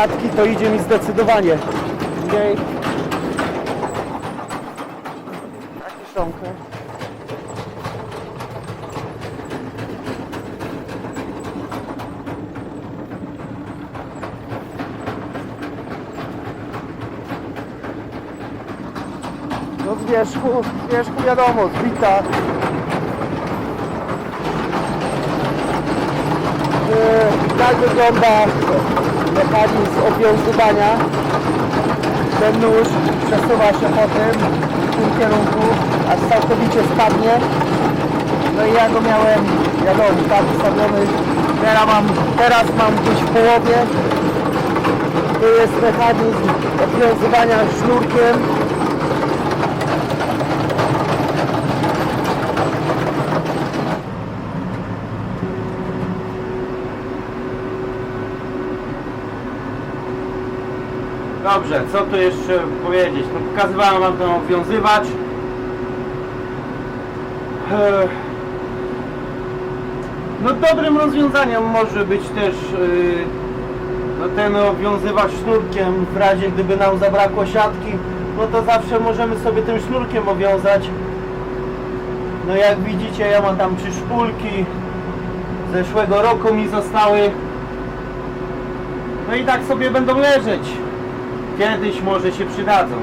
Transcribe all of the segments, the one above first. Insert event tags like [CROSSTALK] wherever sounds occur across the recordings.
siatki, to idzie mi zdecydowanie mniej. Na kieszonkę. No z wierzchu, z wierzchu wiadomo, zbita. Yy, Tak wygląda mechanizm obwiązywania. Ten nóż przesuwa się potem w tym kierunku, aż całkowicie spadnie. No i ja go miałem, wiadomo, tak ustawiony. Teraz mam, teraz mam gdzieś w połowie. To jest mechanizm obwiązywania sznurkiem. Dobrze, co tu jeszcze powiedzieć? No pokazywałem wam ten obwiązywacz. No dobrym rozwiązaniem może być też yy, no ten obwiązywacz sznurkiem w razie gdyby nam zabrakło siatki, no to zawsze możemy sobie tym sznurkiem owiązać. No jak widzicie ja mam tam trzy szpulki zeszłego roku mi zostały. No i tak sobie będą leżeć. Kiedyś może się przydadzą.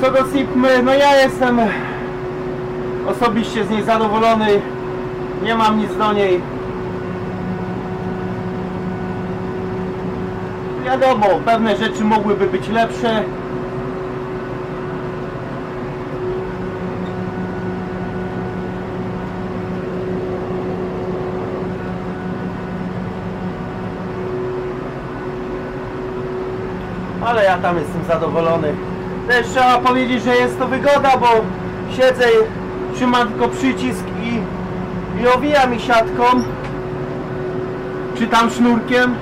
Co do SIPMy, no ja jestem osobiście z niej zadowolony. Nie mam nic do niej. Wiadomo, pewne rzeczy mogłyby być lepsze. Ale ja tam jestem zadowolony. Też trzeba powiedzieć, że jest to wygoda, bo siedzę, trzymam tylko przycisk i, i owijam i siatką, czy tam sznurkiem.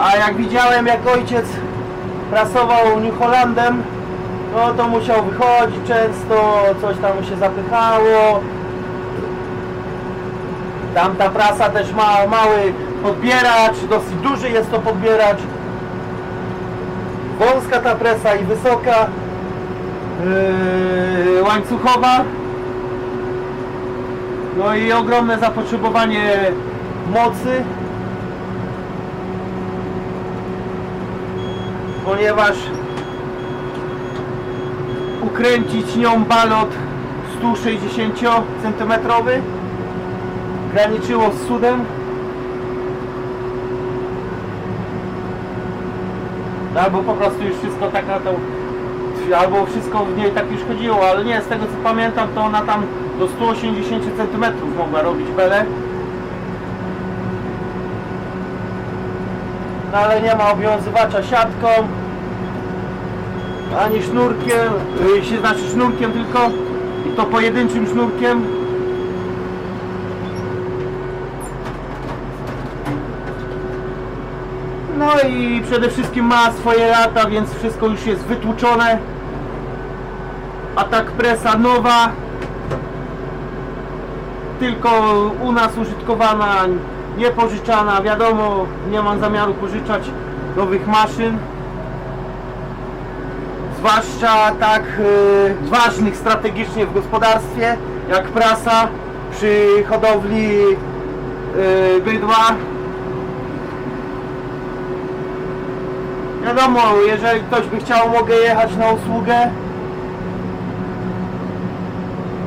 A jak widziałem, jak ojciec prasował New Hollandem, no to musiał wychodzić często, coś tam mu się zapychało. Tamta prasa też ma mały podbieracz, dosyć duży jest to podbieracz. Wąska ta presa i wysoka, yy, łańcuchowa. No i ogromne zapotrzebowanie mocy. Ponieważ ukręcić nią balot 160 cm graniczyło z cudem. Albo po prostu już wszystko tak na to albo wszystko w niej tak już chodziło, ale nie, z tego co pamiętam to ona tam do 180 cm mogła robić belę. No ale nie ma obowiązywacza siatką ani sznurkiem, yy, się znaczy sznurkiem tylko i to pojedynczym sznurkiem i przede wszystkim ma swoje lata, więc wszystko już jest wytłuczone. A tak presa nowa. Tylko u nas użytkowana, nie pożyczana. Wiadomo, nie mam zamiaru pożyczać nowych maszyn. Zwłaszcza tak y, ważnych strategicznie w gospodarstwie, jak prasa przy hodowli y, bydła. Wiadomo, jeżeli ktoś by chciał, mogę jechać na usługę.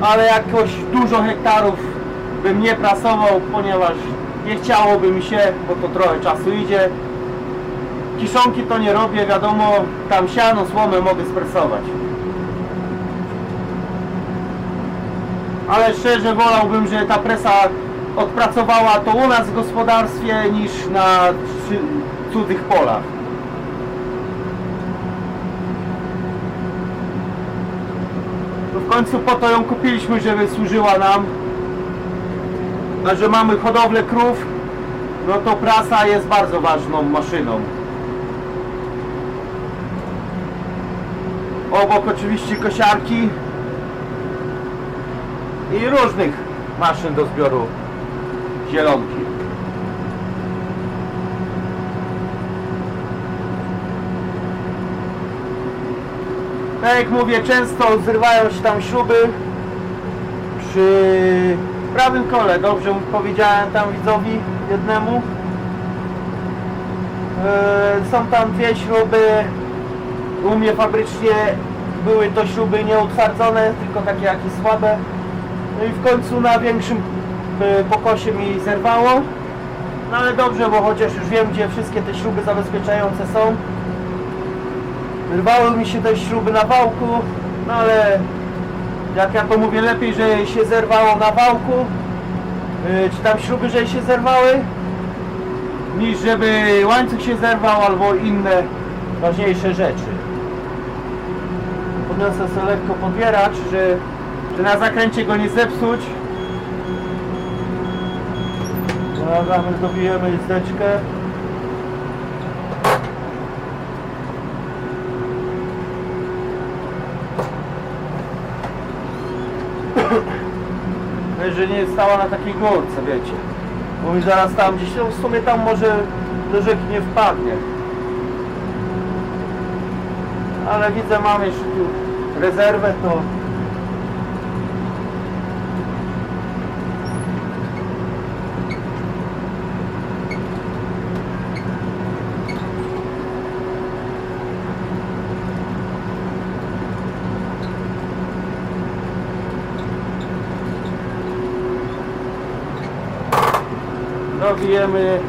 Ale jakoś dużo hektarów bym nie prasował, ponieważ nie chciałoby mi się, bo to trochę czasu idzie. Kiszonki to nie robię, wiadomo, tam siano, słomę mogę spresować. Ale szczerze wolałbym, że ta presa odpracowała to u nas w gospodarstwie niż na cudzych polach. No w końcu po to ją kupiliśmy, żeby służyła nam. A że mamy hodowlę krów, no to prasa jest bardzo ważną maszyną. Obok oczywiście kosiarki i różnych maszyn do zbioru zielonki. Tak jak mówię, często zrywają się tam śruby przy prawym kole. Dobrze powiedziałem tam widzowi jednemu. Eee, Są tam dwie śruby. U mnie fabrycznie były to śruby nieutwardzone, tylko takie jakieś słabe. No i w końcu na większym e, pokosie mi zerwało. No ale dobrze, bo chociaż już wiem, gdzie wszystkie te śruby zabezpieczające są. Rwały mi się te śruby na wałku, no ale jak ja to mówię, lepiej, że się zerwało na wałku, yy, czy tam śruby, że się zerwały, niż żeby łańcuch się zerwał albo inne ważniejsze rzeczy. Podniosę sobie lekko podbieracz, że, że na zakręcie go nie zepsuć. Pomagamy, dobijemy listeczkę. No, [LAUGHS] że nie stała na takiej górce, wiecie. Bo mi zaraz tam gdzieś, no w sumie tam może do rzeki nie wpadnie. Ale widzę, mam jeszcze tu rezerwę, to... Dobijemy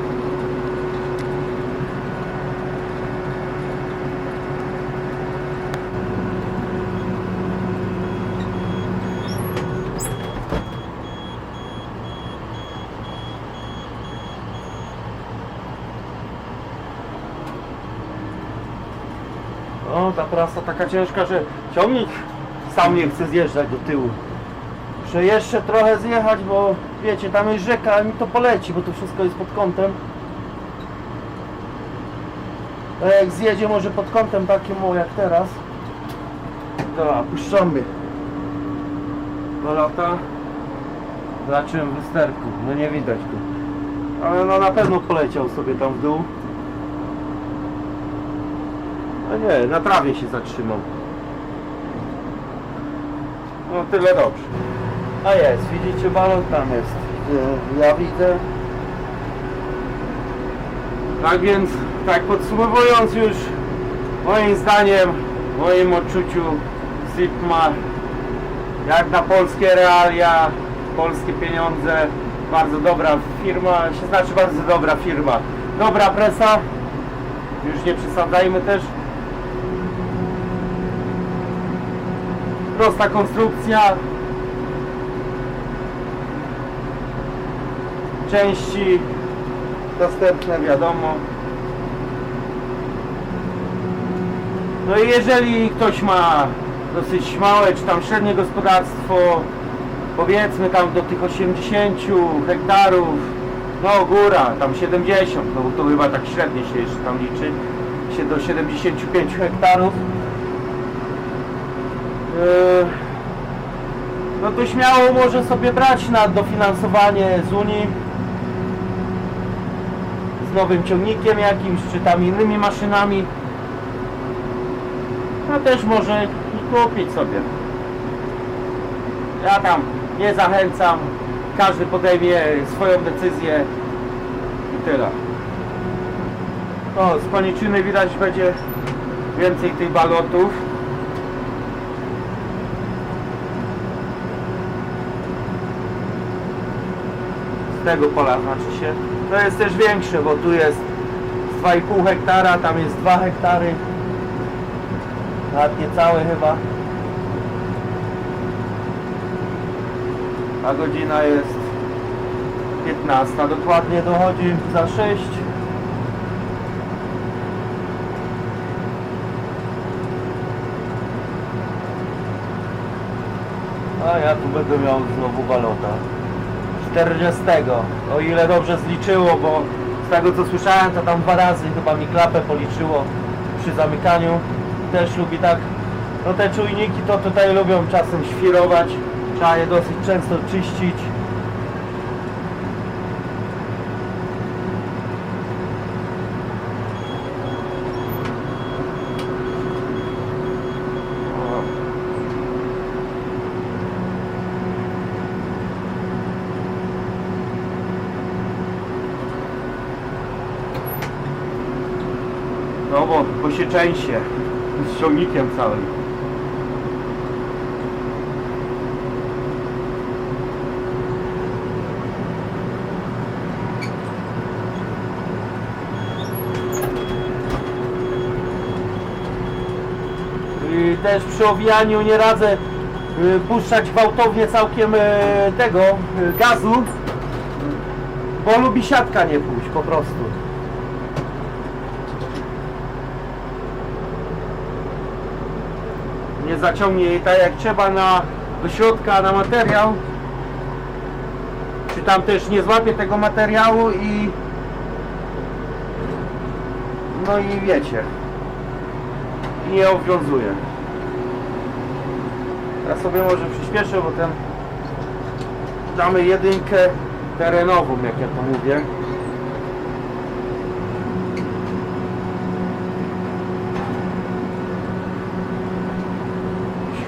O, ta prasa taka ciężka, że ciągnik sam nie chce zjeżdżać do tyłu. Muszę jeszcze trochę zjechać, bo wiecie, tam jest rzeka, ale mi to poleci, bo to wszystko jest pod kątem. A jak zjedzie może pod kątem takim jak teraz, to puszczamy do lata. Zobaczyłem w lusterku, no nie widać go. Ale no na pewno poleciał sobie tam w dół. A nie, na trawie się zatrzymał. No tyle dobrze. A jest, widzicie balon tam jest. E, Ja widzę. Tak więc, tak podsumowując już, moim zdaniem, w moim odczuciu Sigma jak na polskie realia, polskie pieniądze, bardzo dobra firma, się znaczy bardzo dobra firma. Dobra presa, już nie przesadzajmy też. Prosta konstrukcja, części dostępne, wiadomo. No i jeżeli ktoś ma dosyć małe czy tam średnie gospodarstwo, powiedzmy tam do tych 80 hektarów, no góra, tam 70, no to chyba tak średnie się jeszcze tam liczy, się do 75 hektarów. Yy, no to śmiało może sobie brać na dofinansowanie z Unii z nowym ciągnikiem jakimś, czy tam innymi maszynami. No też może kupić sobie. Ja tam nie zachęcam, każdy podejmie swoją decyzję i tyle. No, z koniczyny widać będzie więcej tych balotów. z tego pola znaczy się. To jest też większe, bo tu jest z 2,5 hektara, tam jest 2 hektary. Nawet niecałe chyba. A godzina jest 15. Dokładnie dochodzi za 6. A ja tu będę miał znowu balota. 40. O ile dobrze zliczyło, bo z tego co słyszałem, to tam dwa razy chyba mi klapę policzyło przy zamykaniu. Też lubi tak No te czujniki to tutaj lubią czasem świrować. Trzeba je dosyć często czyścić. O. No bo, się częście z ciągnikiem całym. I też przy owijaniu nie radzę y, puszczać gwałtownie całkiem y, tego y, gazu, bo lubi siatka nie pójść po prostu. Nie zaciągnie jej tak jak trzeba na, do środka na materiał. Czy tam też nie złapie tego materiału i no i wiecie. I nie obwiązuje ja sobie może przyspieszę bo ten damy jedynkę terenową jak ja to mówię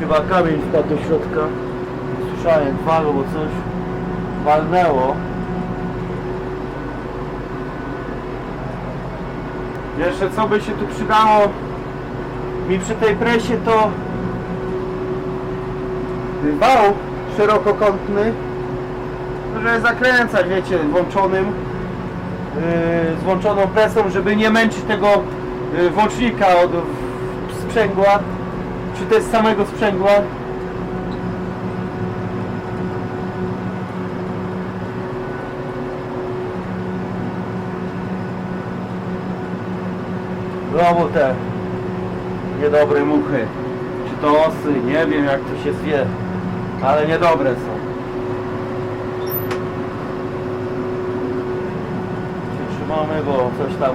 Chyba kamień wpadł do środka. Słyszałem walą, bo coś walnęło. Jeszcze co by się tu przydało mi przy tej presie to wał szerokokątny, żeby zakręcać, wiecie, włączonym yy, z włączoną presą, żeby nie męczyć tego yy, włącznika od sprzęgła czy też samego sprzęgła? Znowu te niedobre muchy. Czy to osy, nie wiem jak to się zwie, ale niedobre są. Się trzymamy, bo coś tam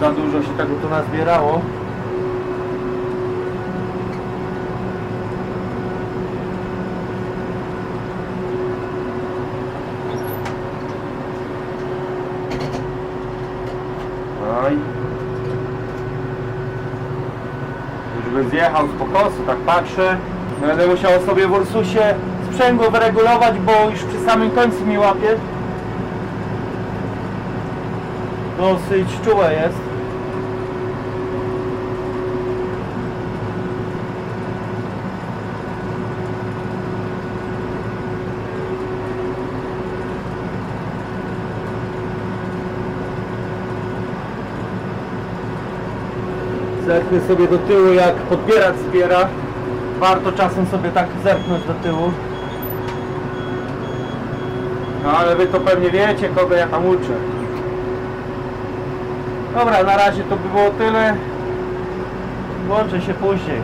za dużo się tego tu nazbierało. Oj. Już bym zjechał z pokosu, tak patrzę. Będę musiał sobie w Ursusie sprzęgło wyregulować, bo już przy samym końcu mi łapie. Dosyć czułe jest. Zerknę sobie do tyłu jak podbieracz zbiera. Warto czasem sobie tak zerknąć do tyłu. No ale wy to pewnie wiecie, kogo ja tam uczę. Dobra, na razie to by było tyle. Włączę się później.